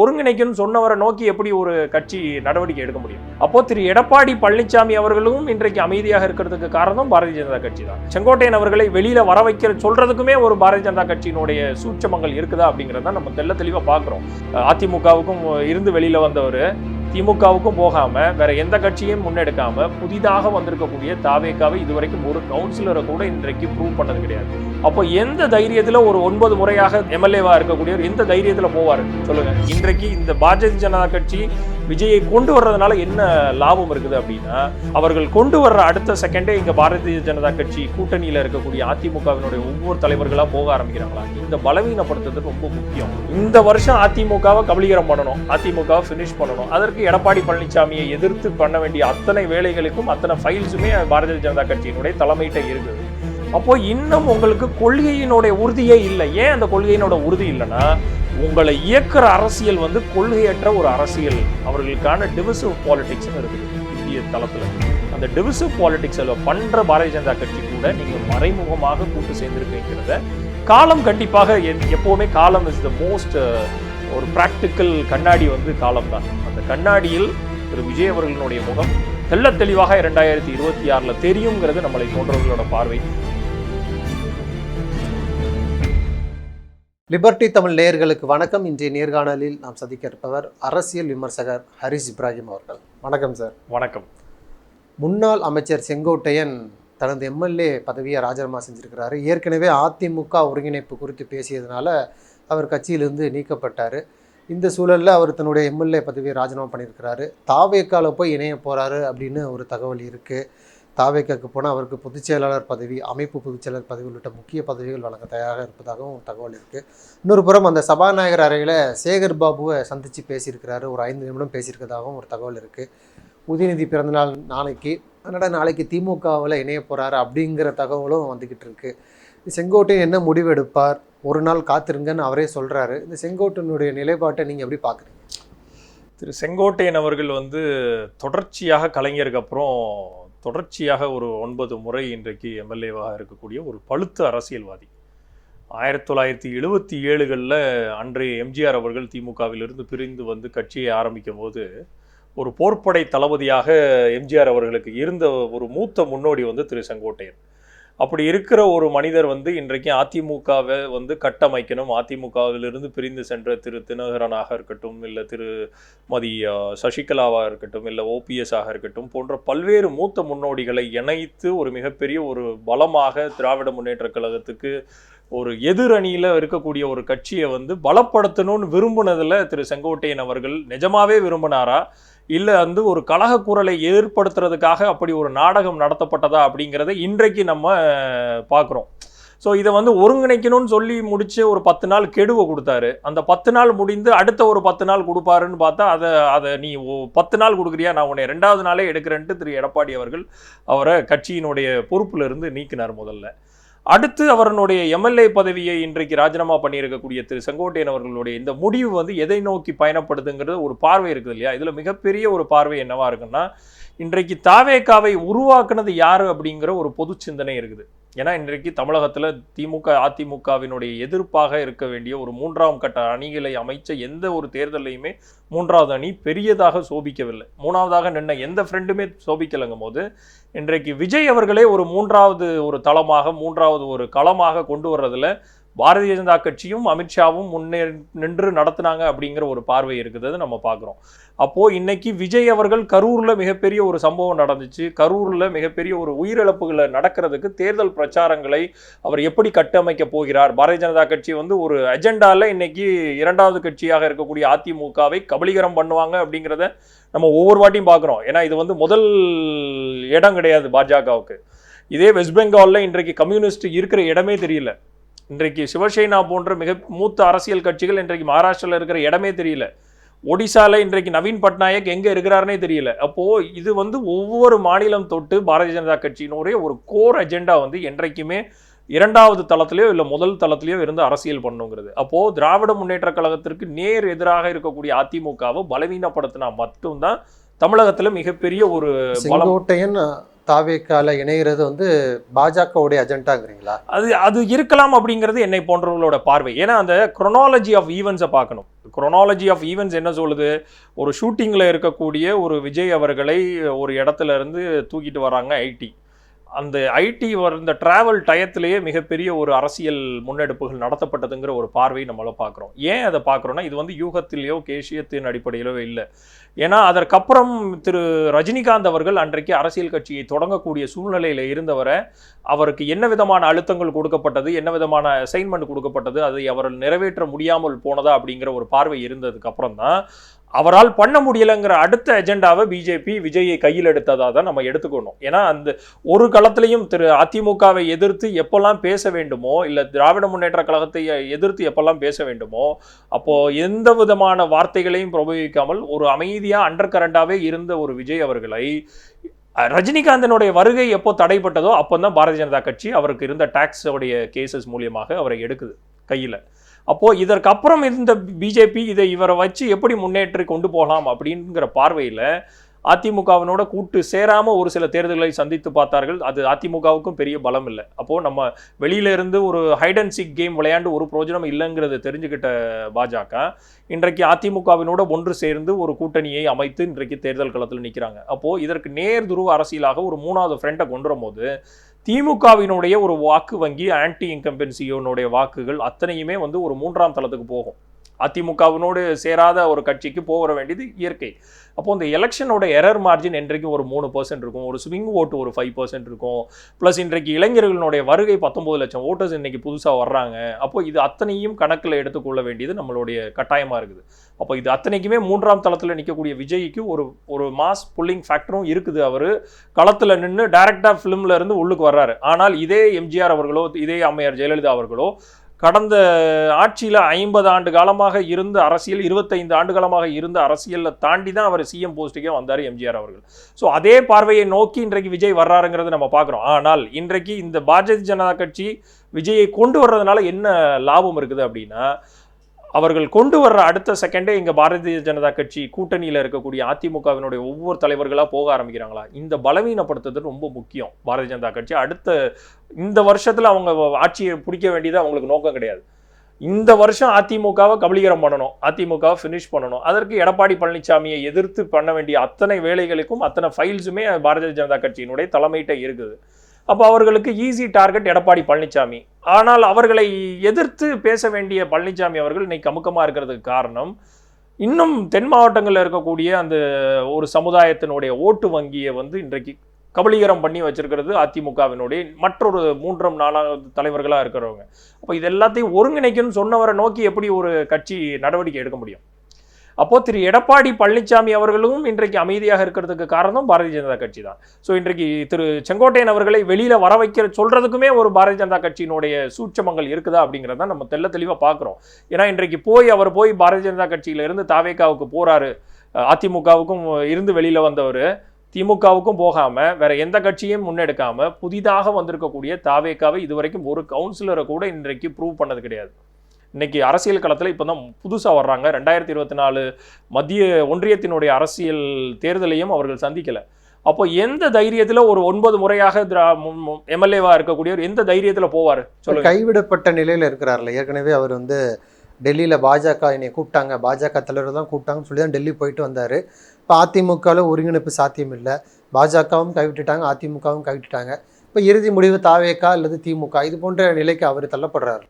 ஒருங்கிணைக்கணும்னு சொன்னவரை நோக்கி எப்படி ஒரு கட்சி நடவடிக்கை எடுக்க முடியும்? அப்போ திரு எடப்பாடி பழனிசாமி அவர்களும் இன்றைக்கு அமைதியாக இருக்கிறதுக்கு காரணம் பாரதிய ஜனதா கட்சி தான். செங்கோட்டையன் அவர்களை வெளியில வர வைக்கிற சொல்றதுக்குமே ஒரு பாரதிய ஜனதா கட்சியினுடைய சூட்சமங்கள் இருக்குதா அப்படிங்கிறத நம்ம தெல்ல தெளிவா பார்க்குறோம். அதிமுகவுக்கும் இருந்து வெளியில வந்தவர் திமுகவுக்கும் போகாம வேற எந்த கட்சியும் முன்னெடுக்காம புதிதாக வந்திருக்கக்கூடிய தாவேக்காவை இதுவரைக்கும் ஒரு கவுன்சிலரை கூட இன்றைக்கு ப்ரூவ் பண்ணது கிடையாது. அப்போ எந்த தைரியத்துல ஒரு ஒன்பது முறையாக எம்எல்ஏவா இருக்கக்கூடியவர் எந்த தைரியத்துல போவார்? சொல்லுங்க. இன்றைக்கு இந்த பாரதிய ஜனதா கட்சி விஜயை கொண்டு வர்றதுனால என்ன லாபம் இருக்குது அப்படின்னா அவர்கள் கொண்டு வர்ற அடுத்த செகண்டே இங்கே பாரதிய ஜனதா கட்சி கூட்டணியில் இருக்கக்கூடிய அதிமுகவினுடைய ஒவ்வொரு தலைவர்களாக போக ஆரம்பிக்கிறாங்களா? இந்த பலவீனப்படுத்துறது ரொம்ப முக்கியம். இந்த வருஷம் அதிமுகவை கபலீகரம் பண்ணணும். அதிமுகவை ஃபினிஷ் பண்ணணும். அதற்கு எடப்பாடி பழனிசாமியை எதிர்த்து பண்ண வேண்டிய அத்தனை வேலைகளுக்கும் அத்தனை ஃபைல்ஸுமே பாரதிய ஜனதா கட்சியினுடைய தலைமையிட்ட இருக்குது. அப்போ இன்னும் உங்களுக்கு கொள்கையினுடைய உறுதியே இல்லை. ஏன் அந்த கொள்கையினோட உறுதி இல்லைன்னா உங்களை இயக்குற அரசியல் வந்து கொள்கையற்ற ஒரு அரசியல். அவர்களுக்கான டிவிசிவ் பாலிடிக்ஸ்னு இருக்குது இந்திய தளத்தில். அந்த டிவிசிவ் பாலிடிக்ஸ் பண்ற பாரதிய ஜனதா கட்சி கூட நீங்க மறைமுகமாக கூட்டு சேர்ந்திருக்கீங்கிறத காலம் கண்டிப்பாக எப்பவுமே காலம் இஸ் த மோஸ்ட் ஒரு பிராக்டிக்கல் கண்ணாடி வந்து காலம் தான். அந்த கண்ணாடியில் திரு. விஜய் அவர்களினுடைய முகம் தெள்ளத் தெளிவாக இரண்டாயிரத்தி இருபத்தி ஆறில் தெரியுங்கிறது நம்மளை போன்றவர்களோட பார்வை. லிபர்டி தமிழ் நேயர்களுக்கு வணக்கம். இன்றைய நேர்காணலில் நாம் சந்திக்க இருப்பவர் அரசியல் விமர்சகர் ஹரிஸ் இப்ராஹிம் அவர்கள். வணக்கம் சார் வணக்கம். முன்னாள் அமைச்சர் செங்கோட்டையன் தனது எம்எல்ஏ பதவியை ராஜினாமா செஞ்சிருக்கிறாரு. ஏற்கனவே அதிமுக ஒருங்கிணைப்பு குறித்து பேசியதுனால அவர் கட்சியிலிருந்து நீக்கப்பட்டார். இந்த சூழலில் அவர் தன்னுடைய எம்எல்ஏ பதவியை ராஜினாமா பண்ணியிருக்கிறாரு. தாவேக்கால போய் இணைய போகிறாரு அப்படின்னு ஒரு தகவல் இருக்குது தாவேக்காக்கு போனால் அவருக்கு பொதுச் செயலாளர் பதவி அமைப்பு பொதுச் செயலாளர் பதவி உள்ளிட்ட முக்கிய பதவிகள் வழங்க தயாராக இருப்பதாகவும் தகவல் இருக்குது இன்னொரு புறம் அந்த சபாநாயகர் அறையில் சேகர் பாபுவை சந்தித்து பேசியிருக்கிறாரு. ஒரு ஐந்து நிமிடம் பேசியிருக்கிறதாகவும் ஒரு தகவல் இருக்குது உதயநிதி பிறந்தநாள் நாளைக்கு அதனால் நாளைக்கு திமுகவில் இணைய போகிறாரு அப்படிங்கிற தகவலும் வந்துக்கிட்டு இருக்குது செங்கோட்டையன் என்ன முடிவு எடுப்பார்? ஒரு நாள் காத்திருங்கன்னு அவரே சொல்கிறாரு இந்த செங்கோட்டையனுடைய நிலைப்பாட்டை நீங்கள் எப்படி பார்க்குறீங்க திரு செங்கோட்டையன் அவர்கள் வந்து தொடர்ச்சியாக கலைஞருக்கு அப்புறம் தொடர்ச்சியாக ஒரு ஒன்பது முறை இன்றைக்கு எம்எல்ஏவாக இருக்கக்கூடிய ஒரு பழுத்த அரசியல்வாதி. ஆயிரத்தி தொள்ளாயிரத்தி எழுபத்தி ஏழுகளில் அன்றைய எம்ஜிஆர் அவர்கள் திமுகவிலிருந்து பிரிந்து வந்து கட்சியை ஆரம்பிக்கும் போது ஒரு போர்ப்படை தளபதியாக எம்ஜிஆர் அவர்களுக்கு இருந்த ஒரு மூத்த முன்னோடி வந்து திரு செங்கோட்டையன். அப்படி இருக்கிற ஒரு மனிதர் வந்து இன்றைக்கு அதிமுகவை வந்து கட்டமைக்கணும். அதிமுகவிலிருந்து பிரிந்து சென்ற திரு தினகரனாக இருக்கட்டும் இல்லை திருமதி சசிகலாவாக இருக்கட்டும் இல்லை ஓபிஎஸ்ஸாக இருக்கட்டும் போன்ற பல்வேறு மூத்த முன்னோடிகளை இணைத்து ஒரு மிகப்பெரிய ஒரு பலமாக திராவிட முன்னேற்ற கழகத்துக்கு ஒரு எதிரணியில் இருக்கக்கூடிய ஒரு கட்சியை வந்து பலப்படுத்தணும்னு விரும்பினதில் திரு செங்கோட்டையன் அவர்கள் நிஜமாவே விரும்பினாரா? இல்லை வந்து ஒரு கழக குரலை ஏற்படுத்துறதுக்காக அப்படி ஒரு நாடகம் நடத்தப்பட்டதா அப்படிங்கிறத இன்றைக்கு நம்ம பார்க்குறோம் ஸோ இதை வந்து ஒருங்கிணைக்கணும்னு சொல்லி முடிச்சு ஒரு பத்து நாள் கெடுவை கொடுத்தாரு. அந்த பத்து நாள் முடிந்து அடுத்த ஒரு பத்து நாள் கொடுப்பாருன்னு பார்த்தா அதை அதை நீ பத்து நாள் கொடுக்குறியா? நான் உன்னை ரெண்டாவது நாளே எடுக்கிறேன்ட்டு திரு. எடப்பாடி அவர்கள் அவரை கட்சியினுடைய பொறுப்பில் இருந்து நீக்கினார் முதல்ல. அடுத்து அவருடைய எம்எல்ஏ பதவியை இன்றைக்கு ராஜினாமா பண்ணியிருக்கக்கூடிய திரு செங்கோட்டையன் அவர்களுடைய இந்த முடிவு வந்து எதை நோக்கி பயணப்படுதுங்கிறது ஒரு பார்வை இருக்குது இல்லையா? இதில் மிகப்பெரிய ஒரு பார்வை என்னவா இருக்குன்னா இன்றைக்கு தாவேக்காவை உருவாக்குனது யாரு அப்படிங்கிற ஒரு பொது சிந்தனை இருக்குது. ஏன்னா இன்றைக்கு தமிழகத்தில் திமுக அதிமுகவினுடைய எதிர்ப்பாக இருக்க வேண்டிய ஒரு மூன்றாம் கட்ட அணிகளை அமைச்ச எந்த ஒரு தேர்தலையுமே மூன்றாவது அணி பெரியதாக சோபிக்கவில்லை. மூணாவதாக நின்ன எந்த ஃப்ரெண்டுமே சோபிக்கலைங்கும் போது இன்றைக்கு விஜய் அவர்களே ஒரு மூன்றாவது ஒரு தளமாக மூன்றாவது ஒரு களமாக கொண்டு வர்றதுல பாரதிய ஜனதா கட்சியும் அமித்ஷாவும் முன்னே நின்று நடத்துனாங்க அப்படிங்கிற ஒரு பார்வை இருக்குது நம்ம பார்க்குறோம். அப்போது இன்னைக்கு விஜய் அவர்கள் கரூரில் மிகப்பெரிய ஒரு சம்பவம் நடந்துச்சு. கரூரில் மிகப்பெரிய ஒரு உயிரிழப்புகளை நடக்கிறதுக்கு தேர்தல் பிரச்சாரங்களை அவர் எப்படி கட்டமைக்க போகிறார்? பாரதிய ஜனதா கட்சி வந்து ஒரு அஜெண்டாவில் இன்னைக்கு இரண்டாவது கட்சியாக இருக்கக்கூடிய அதிமுகவை கபலீகரம் பண்ணுவாங்க அப்படிங்கிறத நம்ம ஒவ்வொரு வாட்டியும் பார்க்குறோம். ஏன்னா இது வந்து முதல் இடம் கிடையாது பாஜகவுக்கு. இதே வெஸ்ட் பெங்காலில் இன்றைக்கு கம்யூனிஸ்ட் இருக்கிற இடமே தெரியல. இன்றைக்கு சிவசேனா போன்ற மிக மூத்த அரசியல் கட்சிகள் இன்றைக்கு மகாராஷ்டிராவில் இருக்கிற இடமே தெரியல. ஒடிசால இன்றைக்கு நவீன் பட்நாயக் எங்கே இருக்கிறாருனே தெரியல. அப்போ இது வந்து ஒவ்வொரு மாநிலம் தொட்டு பாரதிய ஜனதா கட்சியினுடைய ஒரு கோர் அஜெண்டா வந்து என்றைக்குமே இரண்டாவது தளத்திலேயோ இல்லை முதல் தளத்திலேயோ இருந்து அரசியல் பண்ணுங்கிறது. அப்போ திராவிட முன்னேற்ற கழகத்திற்கு நேர் எதிராக இருக்கக்கூடிய அதிமுகவை பலவீனப்படுத்தினா மட்டும்தான் தமிழகத்துல மிகப்பெரிய ஒரு பலம். செங்கோட்டையன் தாவேக்கால இணைகிறது வந்து பாஜகவுடைய அஜெண்டாங்கிறீங்களா? அது அது இருக்கலாம் அப்படிங்கிறது என்னை போன்றவர்களோட பார்வை. ஏன்னா அந்த குரோனாலஜி ஆஃப் ஈவெண்ட்ஸை பார்க்கணும். குரோனாலஜி ஆஃப் ஈவெண்ட்ஸ் என்ன சொல்லுது? ஒரு ஷூட்டிங்கில் இருக்கக்கூடிய ஒரு விஜய் அவர்களை ஒரு இடத்துல இருந்து தூக்கிட்டு வராங்க ஐடி. அந்த ஐடி இந்த டிராவல் டயத்திலேயே மிகப்பெரிய ஒரு அரசியல் முன்னெடுப்புகள் நடத்தப்பட்டதுங்கிற ஒரு பார்வையை நம்மளால் பார்க்குறோம். ஏன் அதை பார்க்குறோன்னா இது வந்து யூகத்திலேயோ கேஷியத்தின் அடிப்படையிலோ இல்லை. ஏன்னா அதற்கப்புறம் திரு ரஜினிகாந்த் அவர்கள் அன்றைக்கு அரசியல் கட்சியை தொடங்கக்கூடிய சூழ்நிலையில் இருந்தவரை அவருக்கு என்ன விதமான அழுத்தங்கள் கொடுக்கப்பட்டது என்ன விதமான அசைன்மெண்ட் கொடுக்கப்பட்டது அதை அவர் நிறைவேற்ற முடியாமல் போனதா அப்படிங்கிற ஒரு பார்வை இருந்ததுக்கு அப்புறம் தான் அவரால் பண்ண முடியலைங்கிற அடுத்த எஜெண்டாவை பிஜேபி விஜயை கையில் எடுத்ததாக தான் நம்ம எடுத்துக்கணும். ஏன்னா அந்த ஒரு களத்திலையும் திரு அதிமுகவை எதிர்த்து எப்பெல்லாம் பேச வேண்டுமோ இல்லை திராவிட முன்னேற்ற கழகத்தை எதிர்த்து எப்பெல்லாம் பேச வேண்டுமோ அப்போது எந்த விதமான வார்த்தைகளையும் பிரபவிக்காமல் ஒரு அமைதியாக அண்டர் கரண்டாகவே இருந்த ஒரு விஜய் அவர்களை ரஜினிகாந்தனுடைய வருகை எப்போ தடைப்பட்டதோ அப்போ தான் பாரதிய ஜனதா கட்சி அவருக்கு இருந்த டாக்ஸ் கேசஸ் மூலியமாக அவரை எடுக்குது கையில். அப்போது இதற்கப்புறம் இருந்த பிஜேபி இதை இவரை வச்சு எப்படி முன்னேற்றி கொண்டு போகலாம் அப்படிங்கிற பார்வையில் அதிமுகவினோட கூட்டு சேராமல் ஒரு சில தேர்தல்களை சந்தித்து பார்த்தார்கள். அது அதிமுகவுக்கும் பெரிய பலம் இல்லை. அப்போது நம்ம வெளியில இருந்து ஒரு ஹைட் அண்ட் சிக் கேம் விளையாண்டு ஒரு பிரோஜனம் இல்லைங்கிறத தெரிஞ்சுக்கிட்ட பாஜக. இன்றைக்கு அதிமுகவினோட ஒன்று சேர்ந்து ஒரு கூட்டணியை அமைத்து இன்றைக்கு தேர்தல் களத்தில் நிற்கிறாங்க அப்போது இதற்கு நேர் துருவ அரசியலாக ஒரு மூணாவது ஃப்ரெண்டை கொண்டு வரும்போது திமுகவினுடைய ஒரு வாக்கு வங்கி ஆன்டி இன்கம்பென்சியோனுடைய வாக்குகள் அத்தனையுமே வந்து ஒரு மூன்றாம் தளத்துக்கு போகும். அதிமுகவினோடு சேராத ஒரு கட்சிக்கு போக வேண்டியது இயற்கை. அப்போ இந்த எலெக்ஷனோட எரர் மார்ஜின் இன்றைக்கு ஒரு மூணு பர்சன்ட் இருக்கும்? ஒரு ஸ்விங் ஓட்டு ஒரு ஃபைவ் பர்சன்ட் இருக்கும். ப்ளஸ் இன்றைக்கு இளைஞர்களுடைய வருகை பத்தொன்பது லட்சம் ஓட்டர்ஸ் இன்றைக்கி புதுசாக வர்றாங்க. அப்போ இது அத்தனையும் கணக்கில் எடுத்துக்கொள்ள வேண்டியது நம்மளுடைய கட்டாயமாக இருக்குது. அப்போ இது அத்தனைக்குமே மூன்றாம் தளத்தில் நிற்கக்கூடிய விஜய்க்கு ஒரு ஒரு மாஸ் புல்லிங் ஃபேக்டரும் இருக்குது அவர். களத்தில் நின்று டேரக்டாக ஃபிலிமில் இருந்து உள்ளுக்கு வர்றாரு. ஆனால் இதே எம்ஜிஆர் அவர்களோ இதே அம்மையார் ஜெயலலிதா அவர்களோ கடந்த ஆட்சியில் ஐம்பது ஆண்டு காலமாக இருந்த அரசியல் இருபத்தைந்து ஆண்டு காலமாக இருந்த அரசியலில் தாண்டி தான் அவர் சிஎம் போஸ்ட்டுக்கே வந்தார் எம்ஜிஆர் அவர்கள். ஸோ அதே பார்வையை நோக்கி இன்றைக்கு விஜய் வர்றாருங்கிறத நம்ம பார்க்குறோம். ஆனால் இன்றைக்கு இந்த பாரதிய ஜனதா கட்சி விஜயை கொண்டு வர்றதுனால என்ன லாபம் இருக்குது அப்படின்னா அவர்கள் கொண்டு வர்ற அடுத்த செகண்டே இங்கே பாரதிய ஜனதா கட்சி கூட்டணியில் இருக்கக்கூடிய அதிமுகவினுடைய ஒவ்வொரு தலைவர்களாக போக ஆரம்பிக்கிறாங்களா? இந்த பலவீனப்படுத்துறது ரொம்ப முக்கியம் பாரதிய ஜனதா கட்சி. அடுத்த இந்த வருஷத்தில் அவங்க ஆட்சியை பிடிக்க வேண்டியது அவங்களுக்கு நோக்கம் கிடையாது. இந்த வருஷம் அதிமுகவை கபலீகரம் பண்ணணும் அதிமுகவை ஃபினிஷ் பண்ணணும். அதற்கு எடப்பாடி பழனிசாமியை எதிர்த்து பண்ண வேண்டிய அத்தனை வேலைகளுக்கும் அத்தனை ஃபைல்ஸுமே பாரதிய ஜனதா கட்சியினுடைய தலைமையிட்ட இருக்குது. அப்போ அவர்களுக்கு ஈஸி டார்கெட் எடப்பாடி பழனிசாமி ஆனால் அவர்களை எதிர்த்து பேச வேண்டிய பழனிசாமி அவர்கள் இன்னைக்கு அமுக்கமாக இருக்கிறதுக்கு காரணம் இன்னும் தென் மாவட்டங்களில் இருக்கக்கூடிய அந்த ஒரு சமுதாயத்தினுடைய ஓட்டு வங்கியை வந்து இன்றைக்கு கபலீகரம் பண்ணி வச்சிருக்கிறது அதிமுகவினுடைய மற்றொரு மூன்றாம் நாலாவது தலைவர்களாக இருக்கிறவங்க. அப்போ இது எல்லாத்தையும் ஒருங்கிணைக்கணும்னு சொன்னவரை நோக்கி எப்படி ஒரு கட்சி நடவடிக்கை எடுக்க முடியும்? அப்போ திரு எடப்பாடி பழனிசாமி அவர்களும் இன்றைக்கு அமைதியாக இருக்கிறதுக்கு காரணம் பாரதிய ஜனதா கட்சி தான் ஸோ இன்றைக்கு திரு செங்கோட்டையன் அவர்களை வெளியில வர வைக்கிற சொல்றதுக்குமே ஒரு பாரதிய ஜனதா கட்சியினுடைய சூட்சமங்கள் இருக்குதா அப்படிங்கிறத நம்ம தெல்ல தெளிவாக பார்க்குறோம் ஏன்னா இன்றைக்கு போய் அவர் போய் பாரதிய ஜனதா கட்சியில இருந்து தாவேக்காவுக்கு போறாரு. அதிமுகவுக்கும் இருந்து வெளியில வந்தவர். திமுகவுக்கும் போகாம வேற எந்த கட்சியும் முன்னெடுக்காம புதிதாக வந்திருக்கக்கூடிய தாவேக்காவை இதுவரைக்கும் ஒரு கவுன்சிலரை கூட இன்றைக்கு ப்ரூவ் பண்ணது கிடையாது. இன்னைக்கு அரசியல் களத்தில் இப்போ தான் புதுசாக வர்றாங்க. ரெண்டாயிரத்தி இருபத்தி நாலு மத்திய ஒன்றியத்தினுடைய அரசியல் தேர்தலையும் அவர்கள் சந்திக்கலை. அப்போ எந்த தைரியத்தில் ஒரு ஒன்பது முறையாக எம்எல்ஏவா இருக்கக்கூடியவர் எந்த தைரியத்தில் போவார்? சொல்ல கைவிடப்பட்ட நிலையில் இருக்கிறார்ல. ஏற்கனவே அவர் வந்து டெல்லியில் பாஜக என்னை கூப்பிட்டாங்க. பாஜக தலைவர் தான் கூப்பிட்டாங்கன்னு சொல்லி தான் டெல்லி போயிட்டு வந்தார். இப்போ அதிமுகவில் ஒருங்கிணைப்பு சாத்தியம் இல்லை. பாஜகவும் கைவிட்டுட்டாங்க அதிமுகவும் கைவிட்டுட்டாங்க. இப்போ இறுதி முடிவு தாவேக்கா அல்லது திமுக? இது போன்ற நிலைக்கு அவர் தள்ளப்படுறாரு.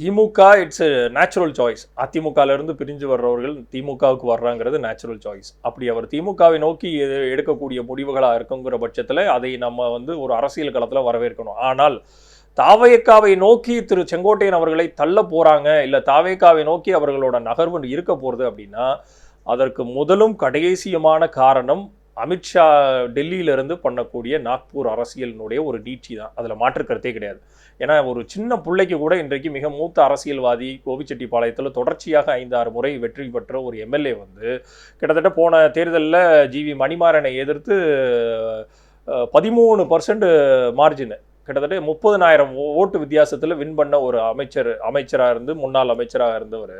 திமுக இட்ஸ் நேச்சுரல் சாய்ஸ் அதிமுகலேருந்து பிரிஞ்சு வர்றவர்கள் திமுகவுக்கு வர்றாங்கிறது நேச்சுரல் சாய்ஸ் அப்படி அவர் திமுகவை நோக்கி எடுக்கக்கூடிய முடிவுகளாக இருக்குங்கிற பட்சத்தில் அதை நம்ம வந்து ஒரு அரசியல் களத்தில் வரவேற்கணும். ஆனால் தாவேக்காவை நோக்கி திரு செங்கோட்டையன் அவர்களை தள்ள போகிறாங்க இல்லை தாவேக்காவை நோக்கி அவர்களோட நகர்வு இருக்க போகிறது அப்படின்னா அதற்கு முதலும் கடைசியுமான காரணம் அமித்ஷா டெல்லியிலிருந்து பண்ணக்கூடிய நாக்பூர் அரசியலினுடைய ஒரு நீட்சி தான். அதில் மாற்று கருத்தே கிடையாது. ஏன்னா ஒரு சின்ன பிள்ளைக்கு கூட இன்றைக்கு மிக மூத்த அரசியல்வாதி கோபிச்செட்டிப்பாளையத்தில் தொடர்ச்சியாக ஐந்தாறு முறை வெற்றி பெற்ற ஒரு எம்எல்ஏ வந்து கிட்டத்தட்ட போன தேர்தலில் ஜிவி மணிமாறனை எதிர்த்து பதிமூணு பர்சன்ட் மார்ஜின் கிட்டத்தட்ட முப்பதனாயிரம் ஓட்டு வித்தியாசத்தில் வின் பண்ண ஒரு அமைச்சர் அமைச்சராக இருந்து முன்னாள் அமைச்சராக இருந்தவர்.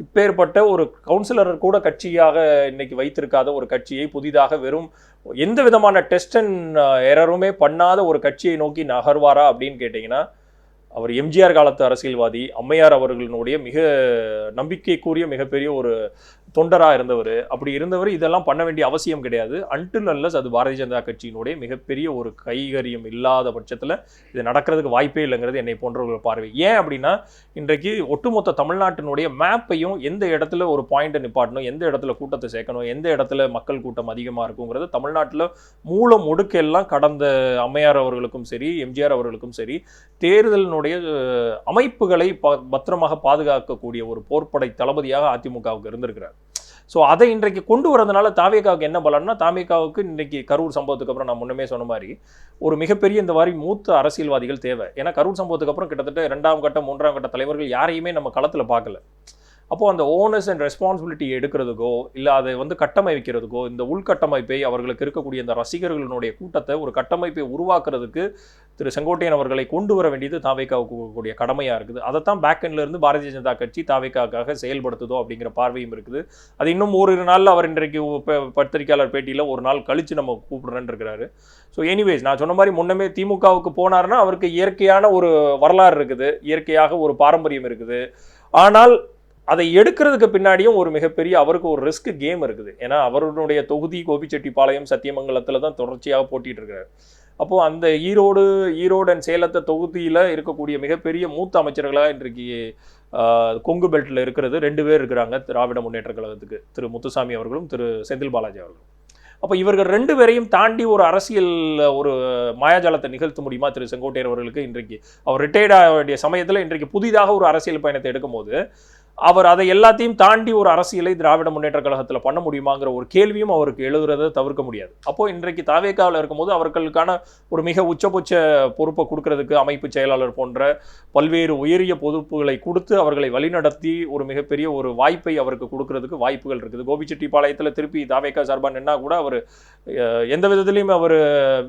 இப்பேற்பட்ட ஒரு கவுன்சிலர் கூட கட்சியாக இன்னைக்கு வைத்திருக்காத ஒரு கட்சியை புதிதாக வெறும் எந்த விதமான டெஸ்ட் அண்ட் எரருமே பண்ணாத ஒரு கட்சியை நோக்கி நகர்வாரா அப்படின்னு கேட்டிங்கன்னா அவர் எம்ஜிஆர் காலத்து அரசியல்வாதி அம்மையார் அவர்களினுடைய மிக நம்பிக்கைக்குரிய மிகப்பெரிய ஒரு தொண்டராக இருந்தவர். அப்படி இருந்தவர் இதெல்லாம் பண்ண வேண்டிய அவசியம் கிடையாது. அன்டில் அல்லஸ் அது பாரதிய ஜனதா கட்சியினுடைய மிகப்பெரிய ஒரு கைகரியம் இல்லாத பட்சத்தில் இது நடக்கிறதுக்கு வாய்ப்பே இல்லைங்கிறது என்னை போன்றவர்கள் பார்வை. ஏன் அப்படின்னா இன்றைக்கு ஒட்டுமொத்த தமிழ்நாட்டினுடைய மேப்பையும் எந்த இடத்துல ஒரு பாயிண்ட்டை நிப்பாட்டணும் எந்த இடத்துல கூட்டத்தை சேர்க்கணும் எந்த இடத்துல மக்கள் கூட்டம் அதிகமாக இருக்குங்கிறது தமிழ்நாட்டில் மூல முடுக்கெல்லாம் கடந்த அம்மையார் அவர்களுக்கும் சரி எம்ஜிஆர் அவர்களுக்கும் சரி தேர்தலினுடைய அமைப்புகளை ப பத்திரமாக பாதுகாக்கக்கூடிய ஒரு போர்ப்படை தளபதியாக அதிமுகவுக்கு இருந்திருக்கிறார். ஸோ அதை இன்றைக்கு கொண்டு வரதுனால தாவேகாவுக்கு என்ன பலன்னா தாவேகாவுக்கு இன்றைக்கு கரூர் சம்பவத்துக்கு அப்புறம் நான் முன்னமே சொன்ன மாதிரி ஒரு மிகப்பெரிய இந்த மாதிரி மூத்த அரசியல்வாதிகள் தேவை. ஏன்னா கரூர் சம்பவத்துக்கு அப்புறம் கிட்டத்தட்ட ரெண்டாம் கட்ட மூன்றாம் கட்ட தலைவர்கள் யாரையுமே நம்ம களத்தில் பார்க்கல. அப்போது அந்த ஓனர்ஸ் அண்ட் ரெஸ்பான்சிபிலிட்டி எடுக்கிறதுக்கோ இல்லை அதை வந்து கட்டமைக்கிறதுக்கோ இந்த உள்கட்டமைப்பை அவர்களுக்கு இருக்கக்கூடிய இந்த ரசிகர்களுடைய கூட்டத்தை ஒரு கட்டமைப்பை உருவாக்குறதுக்கு திரு செங்கோட்டையன் அவர்களை கொண்டு வர வேண்டியது தாவேக்காவுக்கு கூடிய கடமையாக இருக்குது. அதைத்தான் பேக் இருந்து பாரதிய ஜனதா கட்சி தாவேக்காக்காக செயல்படுத்துதோ அப்படிங்கிற பார்வையும் இருக்குது. அது இன்னும் ஓரிரு நாளில் அவர் இன்றைக்கு பத்திரிகையாளர் பத்திரிக்கையாளர் பேட்டியில் ஒரு நாள் கழித்து நம்ம கூப்பிடுறேன்னு இருக்கிறாரு. ஸோ எனிவேஸ் நான் சொன்ன மாதிரி முன்னமே திமுகவுக்கு போனாருன்னா அவருக்கு இயற்கையான ஒரு வரலாறு இருக்குது. இயற்கையாக ஒரு பாரம்பரியம் இருக்குது. ஆனால் அதை எடுக்கிறதுக்கு பின்னாடியும் ஒரு மிகப்பெரிய அவருக்கு ஒரு ரிஸ்க் கேம் இருக்குது. ஏன்னா அவருடைய தொகுதி கோபிச்செட்டிப்பாளையம் சத்தியமங்கலத்தில் தான் தொடர்ச்சியாக போட்டிட்டு இருக்காரு. அப்போது அந்த ஈரோடு ஈரோடு அண்ட் சேலத்தை தொகுதியில் இருக்கக்கூடிய மிகப்பெரிய மூத்த அமைச்சர்களாக இன்றைக்கு கொங்கு பெல்ட்டில் இருக்கிறது. ரெண்டு பேர் இருக்கிறாங்க திராவிட முன்னேற்ற கழகத்துக்கு. திரு முத்துசாமி அவர்களும் திரு செந்தில் பாலாஜி அவர்களும். அப்போ இவர்கள் ரெண்டு பேரையும் தாண்டி ஒரு அரசியல் ஒரு மாயாஜாலத்தை நிகழ்த்த முடியுமா? திரு செங்கோட்டையர் அவர்களுக்கு இன்றைக்கு. அவர் ரிட்டையர்ட் ஆக வேண்டிய சமயத்தில் இன்றைக்கு புதிதாக ஒரு அரசியல் பயணத்தை எடுக்கும்போது அவர் அதை எல்லாத்தையும் தாண்டி ஒரு அரசியலை திராவிட முன்னேற்ற கழகத்தில் பண்ண முடியுமாங்கிற ஒரு கேள்வியும் அவருக்கு எழுதுறதை தவிர்க்க முடியாது. அப்போது இன்றைக்கு தாவேக்காவில் இருக்கும்போது அவர்களுக்கான ஒரு மிக உச்சபட்ச பொறுப்பை கொடுக்கறதுக்கு அமைப்பு செயலாளர் போன்ற பல்வேறு உயரிய பொறுப்புகளை கொடுத்து அவர்களை வழிநடத்தி ஒரு மிகப்பெரிய ஒரு வாய்ப்பை அவருக்கு கொடுக்கறதுக்கு வாய்ப்புகள் இருக்குது. கோபிச்செட்டிப்பாளையத்தில் திருப்பி தாவேக்கா சார்பாக நின்னா கூட அவர் எந்த விதத்துலையும் அவர்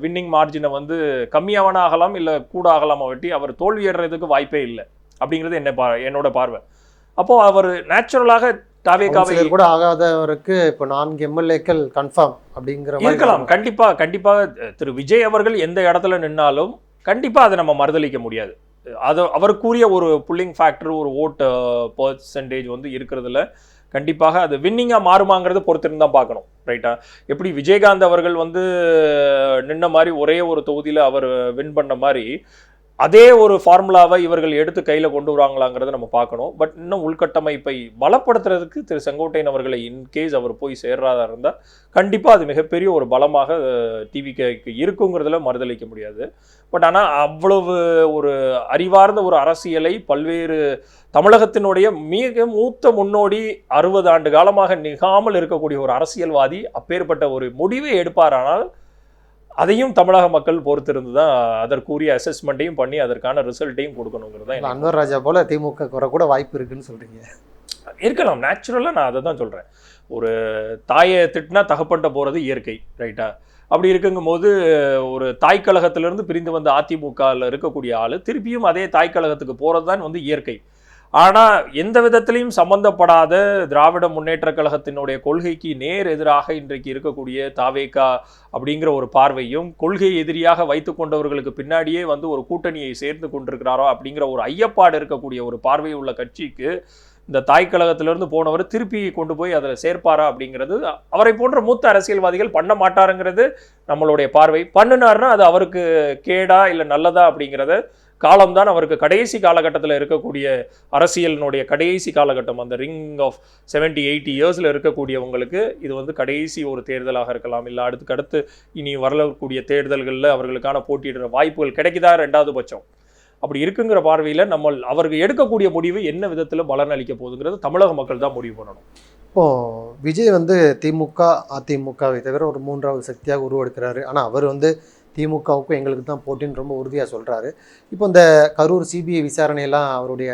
வின்னிங் மார்ஜினை வந்து கம்மியாவன ஆகலாம் இல்லை கூட ஆகலாமா வெட்டி அவர் தோல்வியடைறதுக்கு வாய்ப்பே இல்லை. அப்படிங்கிறது என்ன பா என்னோட பார்வை. அப்போ அவர் நேச்சுரலாக தாவேக்காவை கவுன்சிலர் கூட ஆகாதவருக்கு இப்போ நான்கு எம்எல்ஏக்கள் கன்ஃபார்ம் அப்படிங்கிற இருக்கலாம். கண்டிப்பா கண்டிப்பா அஹ், திரு விஜய் அவர்கள் எந்த இடத்துல நின்னாலும் கண்டிப்பா அதை நம்ம மறுதளிக்க முடியாது. அது அவருக்குரிய ஒரு புல்லிங் ஃபேக்டர் ஒரு ஓட் பர்சன்டேஜ் வந்து இருக்கிறதுல கண்டிப்பாக அது வின்னிங்காக மாறுமாங்கிறத பொறுத்திருந்து தான் பார்க்கணும் ரைட்டா எப்படி விஜயகாந்த் அவர்கள் வந்து நின்ன மாதிரி ஒரே ஒரு தொகுதியில் அவர் வின் பண்ண மாதிரி அதே ஒரு ஃபார்முலாவை இவர்கள் எடுத்து கையில் கொண்டு வராங்களாங்கிறத நம்ம பார்க்கணும். பட் இன்னும் உள்கட்டமைப்பை பலப்படுத்துறதுக்கு திரு செங்கோட்டையன் அவர்களை இன்கேஸ் அவர் போய் சேர்றாதா இருந்தால் கண்டிப்பாக அது மிகப்பெரிய ஒரு பலமாக டிவிக்கு இருக்குங்கிறதுல மறுதளிக்க முடியாது. பட் ஆனால் அவ்வளவு ஒரு அறிவார்ந்த ஒரு அரசியலை பல்வேறு தமிழகத்தினுடைய மிக மூத்த முன்னோடி அறுபது ஆண்டு காலமாக நிகாமல் இருக்கக்கூடிய ஒரு அரசியல்வாதி அப்பேற்பட்ட ஒரு முடிவை எடுப்பாரானால் அதையும் தமிழக மக்கள் பொறுத்திருந்து தான் அதற்குரிய அசஸ்மெண்ட்டையும் பண்ணி அதற்கான ரிசல்ட்டையும் கொடுக்கணுங்கிறது தான் அன்வர் ராஜா போல திமுக வர கூட வாய்ப்பு இருக்குன்னு சொல்றீங்க. இருக்கலாம். நேச்சுரலாக நான் அதை தான் சொல்கிறேன் ஒரு தாயை திட்டினா தகப்பன்ட்ட போகிறது இயற்கை ரைட்டா அப்படி இருக்குங்கும்போது ஒரு தாய் கழகத்திலிருந்து பிரிந்து வந்த அதிமுகவில் இருக்கக்கூடிய ஆள் திருப்பியும் அதே தாய் கழகத்துக்கு போகிறது தான் வந்து இயற்கை. ஆனால் எந்த விதத்திலையும் சம்பந்தப்படாத திராவிட முன்னேற்ற கழகத்தினுடைய கொள்கைக்கு நேர் எதிராக இன்றைக்கு இருக்கக்கூடிய தாவேகா அப்படிங்கிற ஒரு பார்வையும் கொள்கை எதிரியாக வைத்து கொண்டவர்களுக்கு பின்னாடியே வந்து ஒரு கூட்டணியை சேர்ந்து கொண்டிருக்கிறாரோ அப்படிங்கிற ஒரு ஐயப்பாடு இருக்கக்கூடிய ஒரு பார்வை உள்ள கட்சிக்கு இந்த தாய் கழகத்திலிருந்து போனவர் திருப்பி கொண்டு போய் அதில் சேர்ப்பாரா அப்படிங்கிறது அவரை போன்ற மூத்த அரசியல்வாதிகள் பண்ண மாட்டாருங்கிறது நம்மளுடைய பார்வை. பண்ணினார்னா அது அவருக்கு கேடா இல்லை நல்லதா அப்படிங்கிறத காலம்தான் அவருக்கு கடைசி காலகட்டத்தில் இருக்கக்கூடிய அரசியலினுடைய கடைசி காலகட்டம். அந்த ரிங் ஆஃப் 70 எயிட்டி இயர்ஸில் இருக்கக்கூடியவங்களுக்கு இது வந்து கடைசி ஒரு தேர்தலாக இருக்கலாம். இல்லை அடுத்துக்கு அடுத்து இனி வரலக்கூடிய தேர்தல்களில் அவர்களுக்கான போட்டியிடுற வாய்ப்புகள் கிடைக்குதா? ரெண்டாவது பட்சம். அப்படி இருக்குங்கிற பார்வையில் நம்ம அவருக்கு எடுக்கக்கூடிய முடிவு என்ன விதத்தில் பலன் அளிக்க போகுதுங்கிறது தமிழக மக்கள் தான் முடிவு பண்ணணும். இப்போ விஜய் வந்து திமுக அதிமுகவை தவிர ஒரு மூன்றாவது சக்தியாக உருவெடுக்கிறாரு. ஆனால் அவர் வந்து திமுகவுக்கும் எங்களுக்கு தான் போட்டின்னு ரொம்ப உறுதியாக சொல்கிறாரு இப்போ இந்த கரூர் சிபிஐ விசாரணையெல்லாம் அவருடைய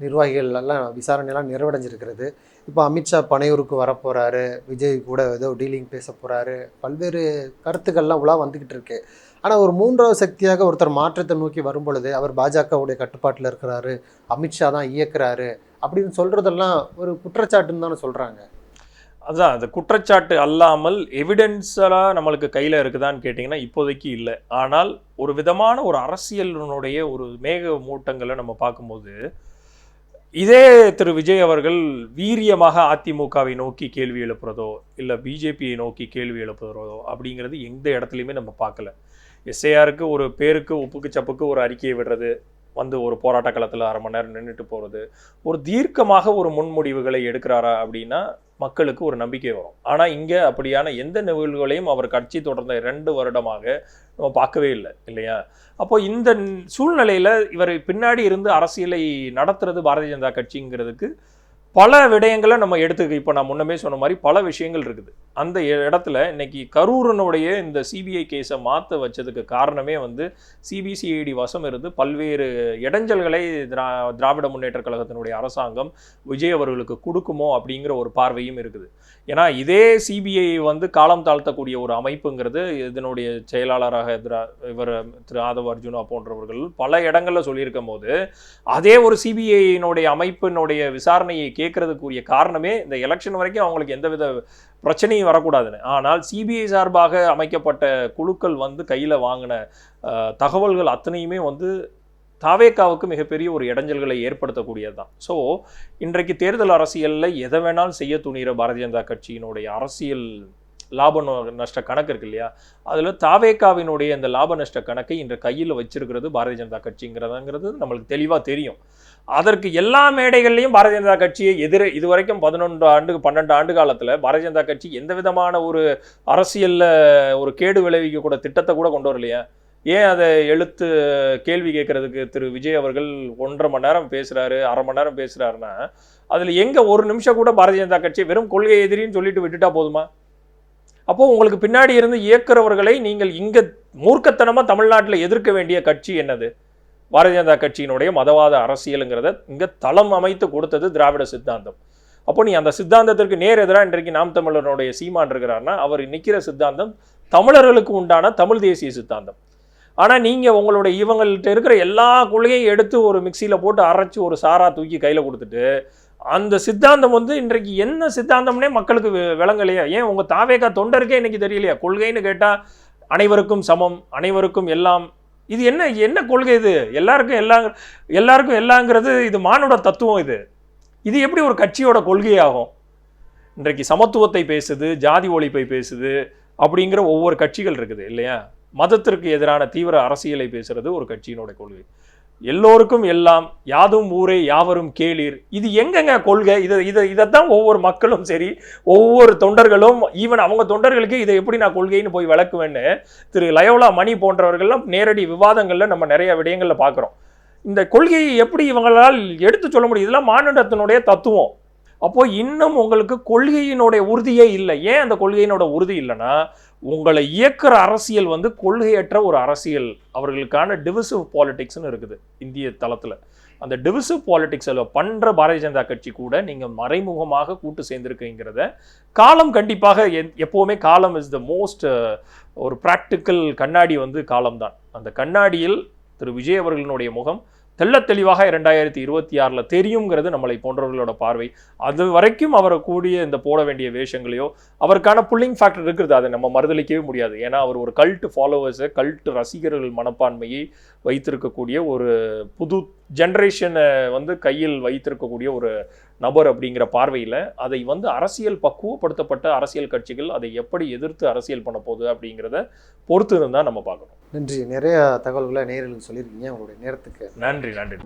நிர்வாகிகள் எல்லாம் விசாரணையெல்லாம் நிறைவடைஞ்சிருக்கிறது. இப்போ அமித்ஷா பனையூருக்கு வரப்போகிறாரு விஜய் கூட ஏதோ டீலிங் பேச போகிறாரு பல்வேறு கருத்துக்கள்லாம் உலா வந்துக்கிட்டு இருக்கு. ஆனால் ஒரு மூன்றாவது சக்தியாக ஒருத்தர் மாற்றத்தை நோக்கி வரும் பொழுது அவர் பாஜகவுடைய கட்டுப்பாட்டில் இருக்கிறாரு அமித்ஷா தான் இயக்குறாரு அப்படின்னு சொல்கிறதெல்லாம் ஒரு குற்றச்சாட்டுன்னு தானே சொல்கிறாங்க அதுதான் அந்த குற்றச்சாட்டு அல்லாமல் எவிடென்ஸாக நம்மளுக்கு கையில் இருக்குதான்னு கேட்டிங்கன்னா இப்போதைக்கு இல்லை. ஆனால் ஒரு விதமான ஒரு அரசியலினுடைய ஒரு மேக மூட்டங்களை நம்ம பார்க்கும்போது இதே திரு. விஜய் அவர்கள் வீரியமாக அதிமுகவை நோக்கி கேள்வி எழுப்புறதோ இல்லை பிஜேபியை நோக்கி கேள்வி எழுப்புறதோ அப்படிங்கிறது எந்த இடத்துலையுமே நம்ம பார்க்கல. எஸ்ஐஆருக்கு ஒரு பேருக்கு உப்புக்கு சப்புக்கு ஒரு அறிக்கையை விடுறது வந்து ஒரு போராட்ட களத்தில் அரை மணி நேரம் நின்றுட்டு போகிறது ஒரு தீர்க்கமாக ஒரு முன்முடிவுகளை எடுக்கிறாரா அப்படின்னா மக்களுக்கு ஒரு நம்பிக்கை வரும். ஆனால் இங்கே அப்படியான எந்த நிகழ்வுகளையும் அவர் கட்சி தொடர்ந்த ரெண்டு வருடமாக நம்ம பார்க்கவே இல்லை இல்லையா? அப்போ இந்த சூழ்நிலையில் இவர் பின்னாடி இருந்து அரசியலை நடத்துறது பாரதிய ஜனதா கட்சிங்கிறதுக்கு பல விடயங்களை நம்ம எடுத்துக்க. இப்போ நான் முன்னமே சொன்ன மாதிரி பல விஷயங்கள் இருக்குது. அந்த இடத்துல இன்னைக்கு கரூரனுடைய இந்த சிபிஐ கேஸை மாற்ற வச்சதுக்கு காரணமே வந்து சிபிசிஐடி வசம் இருந்து பல்வேறு இடைஞ்சல்களை திரா திராவிட முன்னேற்ற கழகத்தினுடைய அரசாங்கம் விஜய் அவர்களுக்கு கொடுக்குமோ அப்படிங்கிற ஒரு பார்வையும் இருக்குது. ஏன்னா இதே சிபிஐ வந்து காலம் தாழ்த்தக்கூடிய ஒரு அமைப்புங்கிறது இதனுடைய செயலாளராக திரா இவர் திரு ஆதவ அர்ஜுனா போன்றவர்கள் பல இடங்களில் சொல்லியிருக்கும் போது அதே ஒரு சிபிஐயினுடைய அமைப்பினுடைய விசாரணையை கேட்கறதுக்குரிய காரணமே இந்த எலெக்ஷன் வரைக்கும் அவங்களுக்கு எந்தவித பிரச்சனையும் வரக்கூடாதுன்னு. ஆனால் சிபிஐ சார்பாக அமைக்கப்பட்ட குழுக்கள் வந்து கையில் வாங்கின தகவல்கள் அத்தனையுமே வந்து தாவேக்காவுக்கு மிகப்பெரிய ஒரு இடைஞ்சல்களை ஏற்படுத்தக்கூடியது தான் ஸோ இன்றைக்கு தேர்தல் அரசியலில் எதை வேணாலும் செய்ய துணிகிற பாரதிய ஜனதா கட்சியினுடைய அரசியல் லாப நோ- நஷ்ட கணக்கு இருக்கு இல்லையா? அதில் தாவேக்காவினுடைய அந்த லாப நஷ்ட கணக்கை இன்று கையில் வச்சிருக்கிறது பாரதிய ஜனதா கட்சிங்கிறதுங்கிறது நம்மளுக்கு தெளிவாக தெரியும். அதற்கு எல்லா மேடைகள்லையும் பாரதிய ஜனதா கட்சியை எதிர இதுவரைக்கும் பதினொன்று ஆண்டு பன்னெண்டு ஆண்டு காலத்தில் பாரதிய ஜனதா கட்சி எந்த விதமான ஒரு அரசியலில் ஒரு கேடு விளைவிக்கக்கூட திட்டத்தை கூட கொண்டு வரலையா. ஏன் அதை எழுத்து கேள்வி கேட்கறதுக்கு திரு விஜய் அவர்கள் ஒன்றரை மணி நேரம் பேசுகிறாரு அரை மணி நேரம் பேசுகிறாருன்னா அதில் எங்கே ஒரு நிமிஷம் கூட பாரதிய ஜனதா கட்சி வெறும் கொள்கை எதிரின்னு சொல்லிட்டு விட்டுட்டா போதுமா? அப்போது உங்களுக்கு பின்னாடி இருந்து இயக்குறவர்களை நீங்கள் இங்கே மூர்க்கத்தனமாக தமிழ்நாட்டில் எதிர்க்க வேண்டிய கட்சி என்னது? பாரதிய ஜனதா கட்சியினுடைய மதவாத அரசியலுங்கிறத இங்கே தளம் அமைத்து கொடுத்தது திராவிட சித்தாந்தம். அப்போ நீ அந்த சித்தாந்தத்திற்கு நேர் எதிராக இன்றைக்கு நாம் தமிழனுடைய சீமான் இருக்கிறாருன்னா அவர் நிற்கிற சித்தாந்தம் தமிழர்களுக்கு உண்டான தமிழ் தேசிய சித்தாந்தம். ஆனால் நீங்கள் உங்களுடைய இவங்கள்ட்ட இருக்கிற எல்லா கொள்கையும் எடுத்து ஒரு மிக்சியில் போட்டு அரைச்சி ஒரு சாரா தூக்கி கையில் கொடுத்துட்டு அந்த சித்தாந்தம் வந்து இன்றைக்கு என்ன சித்தாந்தம்னே மக்களுக்கு விளங்கலையா? ஏன் உங்க தாவேகா தொண்டருக்கே இன்னைக்கு தெரியலையா? கொள்கைன்னு கேட்டா அனைவருக்கும் சமம் அனைவருக்கும் எல்லாம். இது என்ன என்ன கொள்கை இது? எல்லாருக்கும் எல்லா எல்லாருக்கும் எல்லாங்கிறது இது மானுட தத்துவம் இது. இது எப்படி ஒரு கட்சியோட கொள்கையாகும்? இன்றைக்கு சமத்துவத்தை பேசுது ஜாதி ஒழிப்பை பேசுது அப்படிங்கிற ஒவ்வொரு கட்சிகள் இருக்குது இல்லையா? மதத்திற்கு எதிரான தீவிர அரசியலை பேசுறது ஒரு கட்சியினோட கொள்கை. எல்லோருக்கும் எல்லாம் யாதும் ஊரே யாவரும் கேளீர். இது எங்கெங்க கொள்கை? இதை இதை இதைத்தான் ஒவ்வொரு மக்களும் சரி ஒவ்வொரு தொண்டர்களும் ஈவன் அவங்க தொண்டர்களுக்கு இதை எப்படி நான் கொள்கைன்னு போய் விளக்குவேன்னு திரு லயோலா மணி போன்றவர்கள்லாம் நேரடி விவாதங்களில் நம்ம நிறைய விடயங்களில் பார்க்குறோம் இந்த கொள்கையை எப்படி இவங்களால் எடுத்து சொல்ல முடியும்? இதெல்லாம் மாநிலத்தினுடைய தத்துவம். அப்போ இன்னும் உங்களுக்கு கொள்கையினுடைய உறுதியே இல்லை. ஏன் அந்த கொள்கையினோட உறுதி இல்லைன்னா உங்களை இயக்குற அரசியல் வந்து கொள்கையற்ற ஒரு அரசியல். அவர்களுக்கான டிவிசிவ் பாலிடிக்ஸ்னு இருக்குது இந்திய தளத்தில். அந்த டிவிசிவ் பாலிட்டிக்ஸ் பண்ணுற பாரதிய ஜனதா கட்சி கூட நீங்கள் மறைமுகமாக கூட்டு சேர்ந்துருக்கீங்கிறத காலம் கண்டிப்பாக எத்- எப்போவுமே காலம் இஸ் த மோஸ்ட் ஒரு ப்ராக்டிக்கல் கண்ணாடி வந்து காலம்தான். அந்த கண்ணாடியில் திரு. விஜய் அவர்களினுடைய முகம் தெள்ள தெளிவாக இரண்டாயிரத்தி இருபத்தி ஆறில் தெரியுங்கிறது நம்மளை போன்றவர்களோட பார்வை. அது வரைக்கும் அவரை கூடிய இந்த போட வேண்டிய வேஷங்களையோ அவருக்கான புல்லிங் ஃபேக்டர் இருக்கிறது. அதை நம்ம மறுதளிக்கவே முடியாது. ஏன்னா அவர் ஒரு கல்ட் ஃபாலோவர்ஸை கல்ட் ரசிகர்கள் மனப்பான்மையை வைத்திருக்கக்கூடிய ஒரு புது ஜென்ரேஷனை வந்து கையில் வைத்திருக்கக்கூடிய ஒரு நபர் அப்படிங்கிற பார்வையில் அதை வந்து அரசியல் பக்குவப்படுத்தப்பட்ட அரசியல் கட்சிகள் அதை எப்படி எதிர்த்து அரசியல் பண்ண போகுது அப்படிங்கிறத பொறுத்து இருந்தால் நம்ம பார்க்கணும். நன்றி. நிறைய தகவல்களை நேயர்களுக்கு சொல்லியிருக்கீங்க. உங்களுடைய நேரத்துக்கு நன்றி நன்றி.